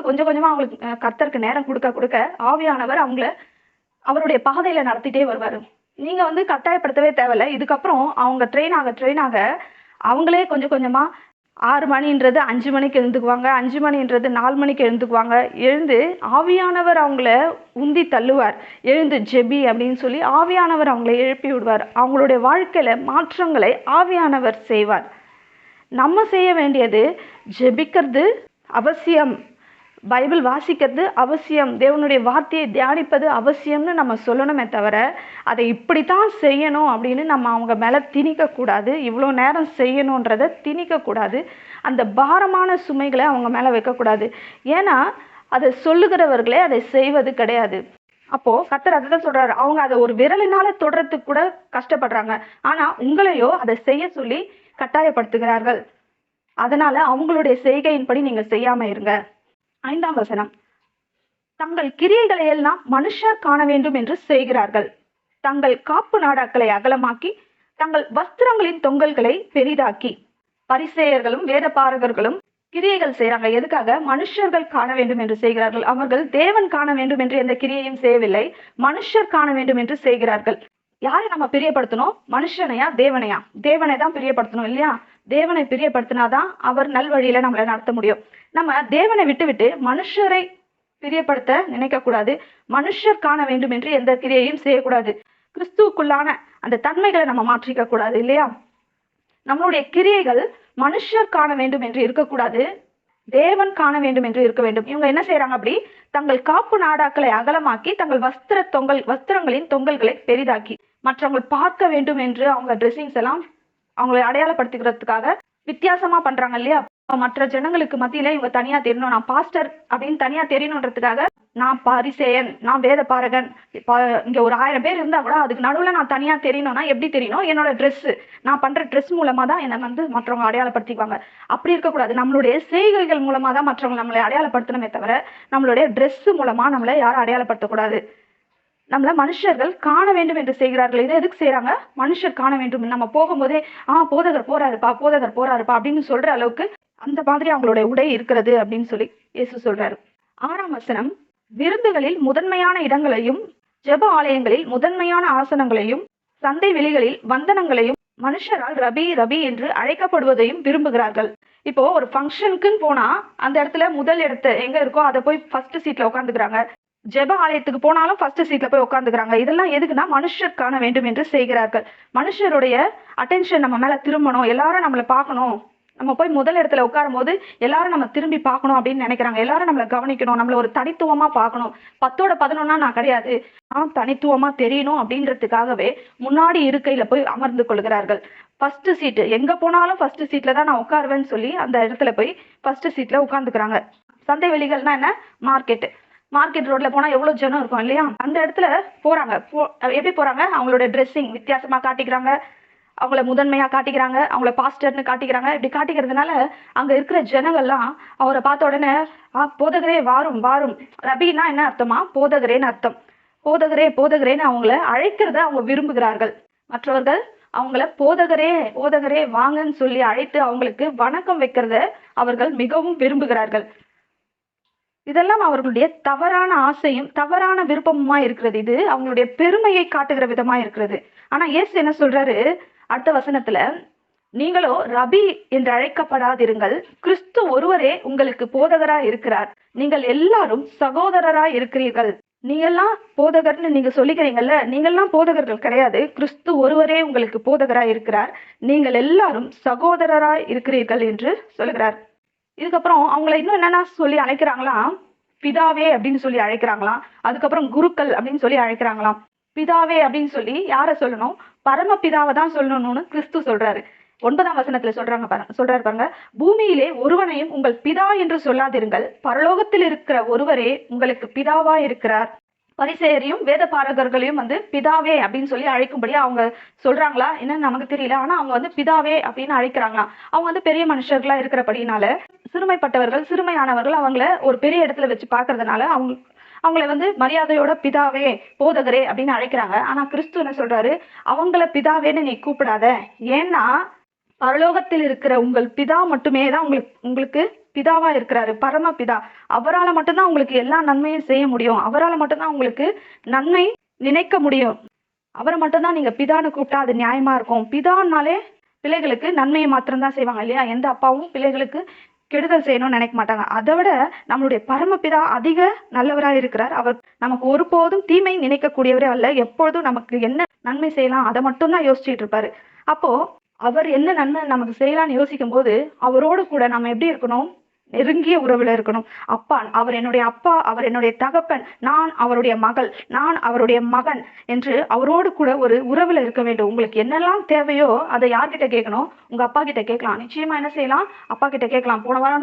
அவங்க கொஞ்சம் கொஞ்சமா அவங்களுக்கு கத்தருக்கு கர்த்தருக்கு நேரம் கொடுக்க கொடுக்க ஆவியானவர் அவங்கள அவருடைய பாதையில நடத்திட்டே வருவாரு. நீங்க வந்து கட்டாயப்படுத்தவே தேவையில்ல. இதுக்கப்புறம் அவங்க ட்ரெயின் ஆக ட்ரெயின் ஆக அவங்களே கொஞ்சம் கொஞ்சமா ஆறு மணின்றது அஞ்சு மணிக்கு எழுந்துக்குவாங்க அஞ்சு மணின்றது நாலு மணிக்கு எழுந்துக்குவாங்க. எழுந்து ஆவியானவர் அவங்கள உந்தி தள்ளுவார். எழுந்து ஜெபி அப்படின்னு சொல்லி ஆவியானவர் அவங்கள எழுப்பி விடுவார். அவங்களுடைய வாழ்க்கையில மாற்றங்களை ஆவியானவர் செய்வார். நம்ம செய்ய வேண்டியது ஜெபிக்கிறது அவசியம். பைபிள் வாசிக்கிறது அவசியம். தேவனுடைய வார்த்தையை தியானிப்பது அவசியம்னு நம்ம சொல்லணுமே தவிர அதை இப்படித்தான் செய்யணும் அப்படின்னு நம்ம அவங்க மேலே திணிக்கக்கூடாது. இவ்வளோ நேரம் செய்யணுன்றதை திணிக்கக்கூடாது. அந்த பாரமான சுமைகளை அவங்க மேலே வைக்கக்கூடாது. ஏன்னா அதை சொல்லுகிறவர்களே அதை செய்வது கிடையாது. அப்போ கத்தர் அதை தான் சொல்றாரு. அவங்க அதை ஒரு விரலினால தொடரத்துக்கு கூட கஷ்டப்படுறாங்க. ஆனா உங்களையோ அதை செய்ய சொல்லி கட்டாயப்படுத்துகிறார்கள். அதனால அவங்களுடைய செய்கையின்படி நீங்க செய்யாம இருங்க. ஐந்தாம் வசனம். தங்கள் கிரியைகளை எல்லாம் மனுஷர் காண வேண்டும் என்று செய்கிறார்கள். தங்கள் காப்பு நாடாக்களை அகலமாக்கி தங்கள் வஸ்திரங்களின் தொங்கல்களை பெரிதாக்கி. பரிசேயர்களும் வேதபாரகர்களும் கிரியைகள் செய்றாங்க. எதுக்காக? மனுஷர்கள் காண வேண்டும் என்று செய்கிறார்கள். அவர்கள் தேவன் காண வேண்டும் என்று எந்த கிரியையும் செய்யவில்லை. மனுஷர் காண வேண்டும் என்று செய்கிறார்கள். யாரை நம்ம பிரியப்படுத்தணும்? மனுஷனையா? தேவனையா? தேவனை தான் பிரியப்படுத்தணும் இல்லையா? தேவனை பிரியப்படுத்தினாதான் அவர் நல்வழியில நம்மளை நடத்த முடியும். நம்ம தேவனை விட்டுவிட்டு மனுஷரை பிரியப்படுத்த நினைக்க கூடாது மனுஷர் காண வேண்டும் என்று எந்த கிரியையும் செய்யக்கூடாது. கிறிஸ்துவுக்குள்ளான அந்த தன்மைகளை நம்ம மாற்றிக்க கூடாது இல்லையா? நம்மளுடைய கிரியைகள் மனுஷர் காண வேண்டும் என்று இருக்கக்கூடாது. தேவன் காண வேண்டும் என்று இருக்க வேண்டும். இவங்க என்ன செய்யறாங்க அப்படி? தங்கள் காப்பு நாடாக்களை அகலமாக்கி தங்கள் வஸ்திர தொங்கல் வஸ்திரங்களின் தொங்கல்களை பெரிதாக்கி மற்றவங்க பார்க்க வேண்டும் என்று அவங்க ட்ரெஸ்ஸிங்ஸ் எல்லாம் அவங்களை அடையாளப்படுத்திக்கிறதுக்காக வித்தியாசமா பண்றாங்க இல்லையா? மற்ற ஜனங்களுக்கு மத்தியில இவங்க தனியா தெரியணும். நான் பாஸ்டர் அப்படின்னு தனியா தெரியணுன்றதுக்காக நான் பரிசேயன் நான் வேத பாரகன் இங்க ஒரு ஆயிரம் பேர் இருந்தா கூட அதுக்கு நடுவுல நான் தனியா தெரியணும்னா எப்படி தெரியணும்? என்னோட ட்ரெஸ் நான் பண்ற ட்ரெஸ் மூலமா தான் என்னை வந்து மற்றவங்க அடையாளப்படுத்திக்குவாங்க. அப்படி இருக்கக்கூடாது. நம்மளுடைய செய்கைகள் மூலமா தான் மற்றவங்க நம்மளை அடையாளப்படுத்தணுமே தவிர நம்மளுடைய ட்ரெஸ் மூலமா நம்மளை யாரும் அடையாளப்படுத்தக்கூடாது. நம்மள மனுஷர்கள் காண வேண்டும் என்று செய்கிறார்கள். இதை எதுக்கு செய்றாங்க? மனுஷர் காண வேண்டும். நம்ம போகும்போதே ஆ போதகர் போறாருப்பா போதகர் போறாருப்பா அப்படின்னு சொல்ற அளவுக்கு அந்த மாதிரி அவங்களுடைய உடை இருக்கிறது அப்படின்னு சொல்லி இயேசு சொல்றாரு. ஆறாம் வசனம் விருந்துகளில் முதன்மையான இடங்களையும் ஜெப ஆலயங்களில் முதன்மையான ஆசனங்களையும் சந்தை வெளிகளில் வந்தனங்களையும் மனுஷரால் ரபி ரபி என்று அழைக்கப்படுவதையும் விரும்புகிறார்கள். இப்போ ஒரு ஃபங்க்ஷனுக்குன்னு போனா அந்த இடத்துல முதல் இடத்து எங்க இருக்கோ அதை போய் ஃபர்ஸ்ட் சீட்ல உட்காந்துக்கிறாங்க ஜெப ஆலயத்துக்கு போனாலும் ஃபர்ஸ்ட் சீட்ல போய் உட்காந்துக்கிறாங்க இதெல்லாம் எதுக்குன்னா மனுஷர் காண வேண்டும் என்று செய்கிறார்கள். மனுஷருடைய அட்டென்ஷன் நம்ம மேல திரும்பணும். எல்லாரும் நம்மளை பார்க்கணும். நம்ம போய் முதல் இடத்துல உட்காரும் போது எல்லாரும் நம்ம திரும்பி பார்க்கணும் அப்படின்னு நினைக்கிறாங்க. எல்லாரும் நம்மளை கவனிக்கணும். நம்மள ஒரு தனித்துவமா பார்க்கணும். பத்தோட பதினொன்னா நான் கிடையாது. நான் தனித்துவமா தெரியணும் அப்படின்றதுக்காகவே முன்னாடி இருக்கையில போய் அமர்ந்து கொள்கிறார்கள். ஃபர்ஸ்ட் சீட்டு எங்க போனாலும் ஃபர்ஸ்ட் சீட்ல தான் நான் உட்காருவேன்னு சொல்லி அந்த இடத்துல போய் ஃபர்ஸ்ட் சீட்ல உட்காந்துக்கிறாங்க. சந்தை வெளிகள்னா என்ன? மார்க்கெட்டு மார்க்கெட் ரோட்ல போனா எவ்வளவு ஜனம் இருக்கும் இல்லையா? அந்த இடத்துல போறாங்க. போ எப்படி போறாங்க? அவங்களோட ட்ரெஸ்ஸிங் வித்தியாசமா காட்டிக்கிறாங்க. அவங்கள முதன்மையா காட்டிக்கிறாங்க. அவங்கள பாஸ்டர்னு காட்டிக்கிறாங்க. இப்படி காட்டிக்கிறதுனால அங்க இருக்கிற ஜனங்கள்லாம் அவரை பார்த்த உடனே ஆ போதகரே வாரும் வாரும். ரபின்னா என்ன அர்த்தமா? போதகரேன்னு அர்த்தம். போதகரே போதகரேன்னு அவங்கள அழைக்கிறத அவங்க விரும்புகிறார்கள். மற்றவர்கள் அவங்கள போதகரே போதகரே வாங்கன்னு சொல்லி அழைத்து அவங்களுக்கு வணக்கம் வைக்கிறத அவர்கள் மிகவும் விரும்புகிறார்கள். இதெல்லாம் அவர்களுடைய தவறான ஆசையும் தவறான விருப்பமுமா இருக்கிறது. இது அவங்களுடைய பெருமையை காட்டுகிற விதமா இருக்கிறது. ஆனா இயேசு என்ன சொல்றாரு? அடுத்த வசனத்துல நீங்களோ ரபி என்று அழைக்கப்படாதிருங்கள். கிறிஸ்து ஒருவரே உங்களுக்கு போதகரா இருக்கிறார். நீங்கள் எல்லாரும் சகோதரரா இருக்கிறீர்கள். நீங்கெல்லாம் போதகர்னு நீங்க சொல்லிக்கிறீங்கல்ல நீங்கெல்லாம் போதகர்கள் கிடையாது. கிறிஸ்து ஒருவரே உங்களுக்கு போதகரா இருக்கிறார். நீங்கள் எல்லாரும் சகோதரரா இருக்கிறீர்கள் என்று சொல்லுகிறார். இதுக்கப்புறம் அவங்கள இன்னும் என்னென்ன சொல்லி அழைக்கிறாங்களாம் பிதாவே அப்படின்னு சொல்லி அழைக்கிறாங்களாம் அதுக்கப்புறம் குருக்கள் அப்படின்னு சொல்லி அழைக்கிறாங்களாம். பிதாவே அப்படின்னு சொல்லி யாரை சொல்லணும்? பரம பிதாவை தான் சொல்லணும்னு கிறிஸ்து சொல்றாரு. ஒன்பதாம் வசனத்துல சொல்றாங்க பாருங்க சொல்றாரு பாருங்க. பூமியிலே ஒருவனையும் உங்கள் பிதா என்று சொல்லாதிருங்கள். பரலோகத்தில் இருக்கிற ஒருவரே உங்களுக்கு பிதாவா இருக்கிறார். பரிசேயரையும் வேத பாரகர்களையும் வந்து பிதாவே அப்படின்னு சொல்லி அழைக்கும்படி அவங்க சொல்றாங்களா? என்னன்னு நமக்கு தெரியல. ஆனா அவங்க வந்து பிதாவே அப்படின்னு அழைக்கிறாங்களா? அவங்க வந்து பெரிய மனுஷர்களா இருக்கிறபடினால சிறுமைப்பட்டவர்கள் சிறுமையானவர்கள் அவங்கள ஒரு பெரிய இடத்துல வச்சு பார்க்கறதுனால அவங்க அவங்கள வந்து மரியாதையோட பிதாவே போதகரே அப்படின்னு அழைக்கிறாங்க. ஆனா கிறிஸ்து என்ன சொல்றாரு? அவங்கள பிதாவேன்னு நீ கூப்பிடாத. ஏன்னா பரலோகத்தில் இருக்கிற உங்கள் பிதா மட்டுமே தான் உங்களுக்கு உங்களுக்கு பிதாவா இருக்கிறாரு பரமபிதா. அவரால் மட்டும்தான் உங்களுக்கு எல்லா நன்மையும் செய்ய முடியும். அவரால் மட்டும்தான் உங்களுக்கு நன்மை நினைக்க முடியும். அவரை மட்டும்தான் நீங்க பிதான்னு கூப்பிட்டா அது நியாயமா இருக்கும். பிதான்னாலே பிள்ளைகளுக்கு நன்மையை மாத்திரம்தான் செய்வாங்க இல்லையா? எந்த அப்பாவும் பிள்ளைகளுக்கு கெடுதல் செய்யணும்னு நினைக்க மாட்டாங்க. அதை விட நம்மளுடைய பரமபிதா அதிக நல்லவராக இருக்கிறார். அவர் நமக்கு ஒருபோதும் தீமை நினைக்கக்கூடியவரே அல்ல. எப்பொழுதும் நமக்கு என்ன நன்மை செய்யலாம் அதை மட்டும்தான் யோசிச்சுட்டு இருப்பாரு. அப்போ அவர் என்ன நன்மை நமக்கு செய்யலாம்னு யோசிக்கும் போது அவரோடு கூட நம்ம எப்படி இருக்கணும்? நெருங்கிய உறவுல இருக்கணும். அப்பா அவர் என்னுடைய அப்பா அவர் என்னுடைய தகப்பன் நான் அவருடைய மகள் நான் அவருடைய மகன் என்று அவரோடு கூட ஒரு உறவுல இருக்க வேண்டும். உங்களுக்கு என்னெல்லாம் தேவையோ அதை யார்கிட்ட கேட்கணும்? உங்க அப்பா கிட்ட கேட்கலாம். நிச்சயமா என்ன செய்யலாம்? அப்பா கிட்ட கேட்கலாம். போன வாரம்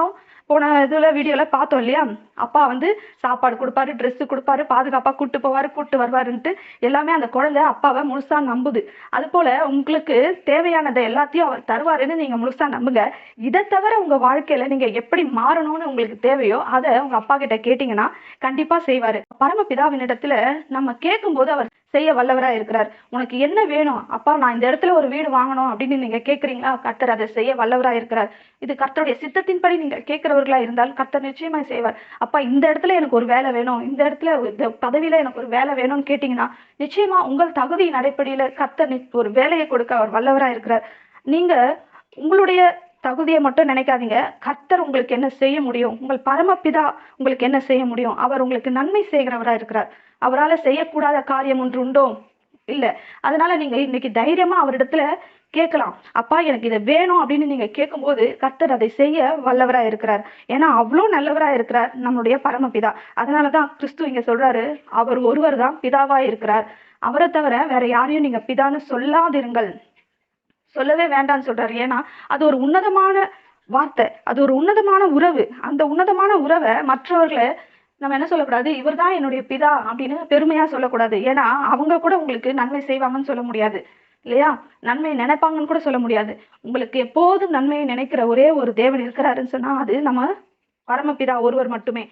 போன இதுல வீடியோல பார்த்தோம் இல்லையா? அப்பா வந்து சாப்பாடு கொடுப்பாரு ட்ரெஸ்ஸு கொடுப்பாரு பாதுகாப்பா கூட்டு போவாரு கூட்டு வருவாருன்ட்டு எல்லாமே அந்த குழந்தை அப்பாவை முழுசா நம்புது. அது போல உங்களுக்கு தேவையானதை எல்லாத்தையும் அவர் தருவாருன்னு நீங்க முழுசா நம்புங்க. இதை தவிர உங்க வாழ்க்கையில நீங்க எப்படி மாறணும்னு உங்களுக்கு தேவையோ அதை உங்க அப்பா கிட்ட கேட்டீங்கன்னா கண்டிப்பா செய்வாரு. பரமபிதாவினிடத்துல நம்ம கேட்கும்போது அவர் செய்ய வல்லவரா இருக்கிறார். உனக்கு என்ன வேணும்? அப்பா நான் இந்த இடத்துல ஒரு வீடு வாங்கணும் அப்படின்னு நீங்க கேட்குறீங்களா கர்த்தர் அதை செய்ய வல்லவரா இருக்கிறார். இது கர்த்தருடைய சித்தத்தின்படி நீங்க கேட்கிறவர்களா இருந்தால் கர்த்தர் நிச்சயமாக செய்வார். அப்பா இந்த இடத்துல எனக்கு ஒரு வேலை வேணும். இந்த இடத்துல இந்த பதவியில எனக்கு ஒரு வேலை வேணும்னு கேட்டீங்கன்னா நிச்சயமா உங்கள் தகுதியின் அடிப்படையில கர்த்தர் ஒரு வேலையை கொடுக்க அவர் வல்லவரா இருக்கிறார். நீங்க உங்களுடைய தகுதியை மட்டும் நினைக்காதீங்க. கர்த்தர் உங்களுக்கு என்ன செய்ய முடியும்? உங்கள் பரமபிதா உங்களுக்கு என்ன செய்ய முடியும்? அவர் உங்களுக்கு நன்மை செய்கிறவரா இருக்கிறார். அவரால் செய்யக்கூடாத காரியம் ஒன்று உண்டோ? இல்லை. அதனால நீங்க இன்னைக்கு தைரியமா அவரிடத்துல கேட்கலாம். அப்பா எனக்கு இதை வேணும் அப்படின்னு நீங்க கேட்கும்போது கர்த்தர் அதை செய்ய வல்லவரா இருக்கிறார். ஏன்னா அவ்வளோ நல்லவரா இருக்கிறார் நம்மளுடைய பரமபிதா. அதனாலதான் கிறிஸ்து இங்க சொல்றாரு அவர் ஒருவர் தான் பிதாவா இருக்கிறார் அவரை தவிர வேற யாரையும் நீங்க பிதான்னு சொல்லாதிருங்கள். சொல்லவே வேண்டாம்னு சொல்றாரு. ஏன்னா அது ஒரு உன்னதமான வார்த்தை அது ஒரு உன்னதமான உறவு. அந்த உன்னதமான உறவை மற்றவர்களை நம்ம என்ன சொல்லக்கூடாது? இவர்தான் என்னுடைய பிதா அப்படின்னு பெருமையா சொல்லக்கூடாது. ஏன்னா அவங்க கூட உங்களுக்கு நன்மை செய்வாங்கன்னு சொல்ல முடியாது. இல்லையா? நன்மை நினைப்பாங்கன்னு கூட சொல்ல முடியாது. உங்களுக்கு எப்போதும் நன்மையை நினைக்கிற ஒரே ஒரு தேவன் இருக்கிறாருன்னு சொன்னா அது நம்ம பரமபிதா ஒருவர் மட்டுமே.